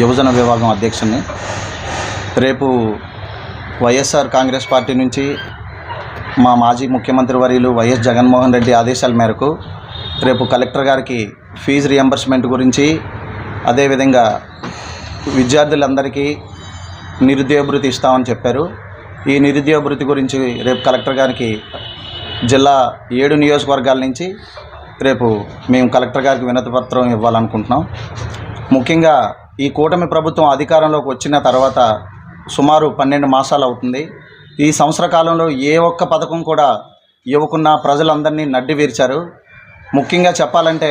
యువజన విభాగం అధ్యక్షుని రేపు వైఎస్ఆర్ కాంగ్రెస్ పార్టీ నుంచి మా మాజీ ముఖ్యమంత్రి వర్యులు వైఎస్ జగన్మోహన్ రెడ్డి ఆదేశాల మేరకు రేపు కలెక్టర్ గారికి ఫీజు రియంబర్స్మెంట్ గురించి అదేవిధంగా విద్యార్థులందరికీ నిరుద్యోగభృతి ఇస్తామని చెప్పారు. ఈ నిరుద్యోగభృతి గురించి రేపు కలెక్టర్ గారికి జిల్లా ఏడు నియోజకవర్గాల నుంచి రేపు మేము కలెక్టర్ గారికి వినతిపత్రం ఇవ్వాలనుకుంటున్నాం. ముఖ్యంగా ఈ కూటమి ప్రభుత్వం అధికారంలోకి వచ్చిన తర్వాత సుమారు పన్నెండు మాసాలు అవుతుంది ఈ సంవత్సర కాలంలో ఏ ఒక్క పథకం కూడా ఇవ్వకున్న ప్రజలందరినీ నడ్డి వీర్చారు. ముఖ్యంగా చెప్పాలంటే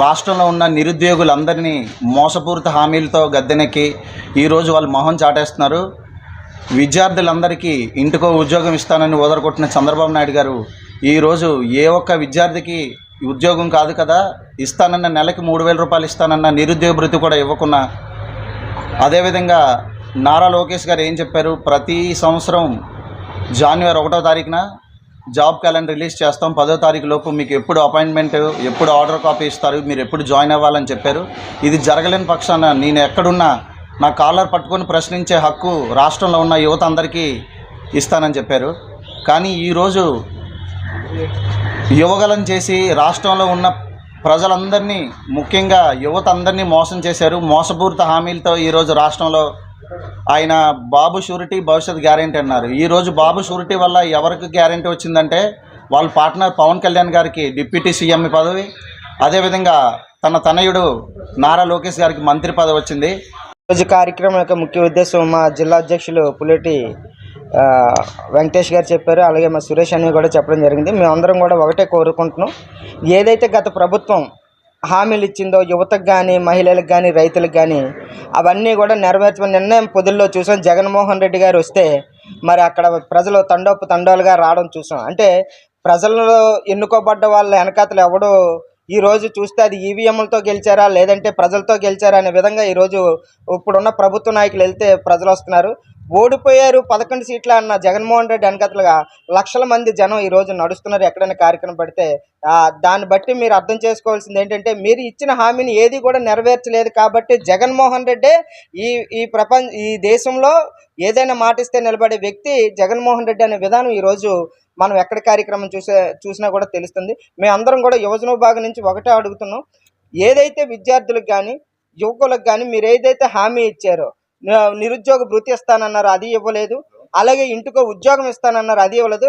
రాష్ట్రంలో ఉన్న నిరుద్యోగులందరినీ మోసపూరిత హామీలతో గద్దెనెక్కి ఈరోజు వాళ్ళు మొహం చాటేస్తున్నారు. విద్యార్థులందరికీ ఇంటికో ఉద్యోగం ఇస్తానని ఓదరగొట్టిన చంద్రబాబు నాయుడు గారు ఈరోజు ఏ ఒక్క విద్యార్థికి ఉద్యోగం కాదు కదా ఇస్తానన్న నెలకి మూడు వేల రూపాయలు ఇస్తానన్న నిరుద్యోగ భృతి కూడా ఇవ్వకున్నా అదేవిధంగా నారా లోకేష్ గారు ఏం చెప్పారు? ప్రతి సంవత్సరం జనవరి ఒకటో తారీఖున జాబ్ క్యాలెండర్ రిలీజ్ చేస్తాం. పదో తారీఖు లోపు మీకు ఎప్పుడు అపాయింట్మెంట్ ఎప్పుడు ఆర్డర్ కాపీ ఇస్తారు మీరు ఎప్పుడు జాయిన్ అవ్వాలని చెప్పారు. ఇది జరగలేని పక్షాన నేను ఎక్కడున్నా నా కాలర్ పట్టుకొని ప్రశ్నించే హక్కు రాష్ట్రంలో ఉన్న యువత అందరికీ ఇస్తానని చెప్పారు. కానీ ఈరోజు యువగలం చేసి రాష్ట్రంలో ఉన్న ప్రజలందరినీ ముఖ్యంగా యువత అందరినీ మోసం చేశారు. మోసపూరిత హామీలతో ఈరోజు రాష్ట్రంలో ఆయన బాబు షూరిటీ భవిష్యత్ గ్యారెంటీ అన్నారు. ఈరోజు బాబు షూరిటీ వల్ల ఎవరికి గ్యారెంటీ వచ్చిందంటే వాళ్ళ పార్ట్నర్ పవన్ కళ్యాణ్ గారికి డిప్యూటీ సీఎం పదవి. అదేవిధంగా తన తనయుడు నారా లోకేష్ గారికి మంత్రి పదవి వచ్చింది. రోజు కార్యక్రమం యొక్క ముఖ్య ఉద్దేశం మా జిల్లా అధ్యక్షులు పులేటి వెంకటేష్ గారు చెప్పారు అలాగే మా సురేష్ అని కూడా చెప్పడం జరిగింది. మేమందరం కూడా ఒకటే కోరుకుంటున్నాం. ఏదైతే గత ప్రభుత్వం హామీలు ఇచ్చిందో యువతకు కానీ మహిళలకు కానీ రైతులకు కానీ అవన్నీ కూడా నెరవేర్చమని నిర్ణయం పొదుల్లో చూసాం. జగన్మోహన్ రెడ్డి గారు వస్తే మరి అక్కడ ప్రజలు తండోపు తండోలుగా రావడం చూసాం. అంటే ప్రజలలో ఎన్నుకోబడ్డ వాళ్ళ వెనకాతలు ఎవడో ఈ రోజు చూస్తే అది ఈవీఎంలతో గెలిచారా లేదంటే ప్రజలతో గెలిచారా అనే విధంగా ఈరోజు ఇప్పుడున్న ప్రభుత్వ నాయకులు వెళ్తే ప్రజలు వస్తున్నారు. ఓడిపోయారు పదకొండు సీట్ల అన్న జగన్మోహన్ రెడ్డి వెనకతలుగా లక్షల మంది జనం ఈరోజు నడుస్తున్నారు ఎక్కడైనా కార్యక్రమం పడితే. దాన్ని బట్టి మీరు అర్థం చేసుకోవాల్సింది ఏంటంటే మీరు ఇచ్చిన హామీని ఏది కూడా నెరవేర్చలేదు కాబట్టి జగన్మోహన్ రెడ్డే ఈ ఈ ప్రపంచ ఈ దేశంలో ఏదైనా మాటిస్తే నిలబడే వ్యక్తి జగన్మోహన్ రెడ్డి అనే విధానం ఈరోజు మనం ఎక్కడ కార్యక్రమం చూసే చూసినా కూడా తెలుస్తుంది. మేమందరం కూడా యువజన విభాగం నుంచి ఒకటే అడుగుతున్నాం. ఏదైతే విద్యార్థులకు కానీ యువకులకు కానీ మీరు ఏదైతే హామీ ఇచ్చారో నిరుద్యోగ భృతి ఇస్తానన్నారు అది ఇవ్వలేదు. అలాగే ఇంటికో ఉద్యోగం ఇస్తానన్నారు అది ఇవ్వలేదు.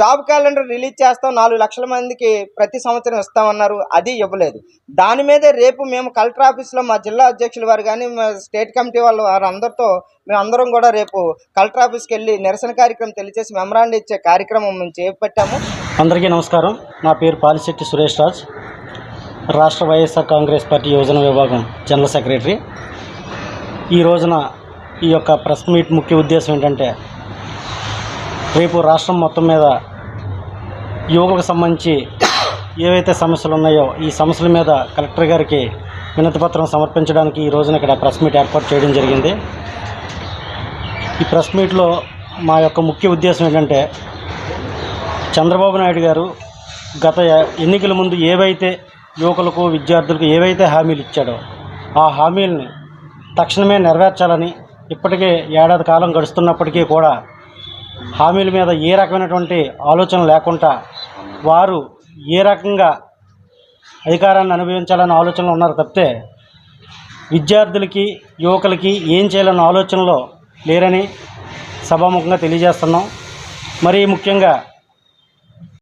జాబ్ క్యాలెండర్ రిలీజ్ చేస్తాం నాలుగు లక్షల మందికి ప్రతి సంవత్సరం ఇస్తామన్నారు అది ఇవ్వలేదు. దాని మీదే రేపు మేము కలెక్టర్ ఆఫీస్లో మా జిల్లా అధ్యక్షుల వారు కానీ మా స్టేట్ కమిటీ వాళ్ళు వారందరితో మేము అందరం కూడా రేపు కలెక్టర్ ఆఫీస్కి వెళ్ళి నిరసన కార్యక్రమం తెలియజేసి మెమరాండం ఇచ్చే కార్యక్రమం మేము చేపట్టాము. అందరికీ నమస్కారం. నా పేరు పాలిశెట్టి సురేష్ రాజ్. రాష్ట్ర వైఎస్ఆర్ కాంగ్రెస్ పార్టీ యోజన విభాగం జనరల్ సెక్రటరీ. ఈ రోజున ఈ యొక్క ప్రెస్ మీట్ ముఖ్య ఉద్దేశం ఏంటంటే రేపు రాష్ట్రం మొత్తం మీద యువకులకు సంబంధించి ఏవైతే సమస్యలు ఉన్నాయో ఈ సమస్యల మీద కలెక్టర్ గారికి వినతిపత్రం సమర్పించడానికి ఈ రోజున ఇక్కడ ప్రెస్ మీట్ ఏర్పాటు చేయడం జరిగింది. ఈ ప్రెస్ మీట్లో మా యొక్క ముఖ్య ఉద్దేశం ఏంటంటే చంద్రబాబు నాయుడు గారు గత ఎన్నికల ముందు ఏవైతే యువకులకు విద్యార్థులకు ఏవైతే హామీలు ఇచ్చాడో ఆ హామీలని తక్షణమే నెరవేర్చాలని ఇప్పటికే ఏడాది కాలం గడుస్తున్నప్పటికీ కూడా హామీల మీద ఏ రకమైనటువంటి ఆలోచన లేకుండా వారు ఏ రకంగా అధికారాన్ని అనుభవించాలన్న ఆలోచనలో ఉన్నారు తప్పితే విద్యార్థులకి యువకులకి ఏం చేయాలన్న ఆలోచనలో లేరని సభాముఖంగా తెలియజేస్తున్నాం. మరీ ముఖ్యంగా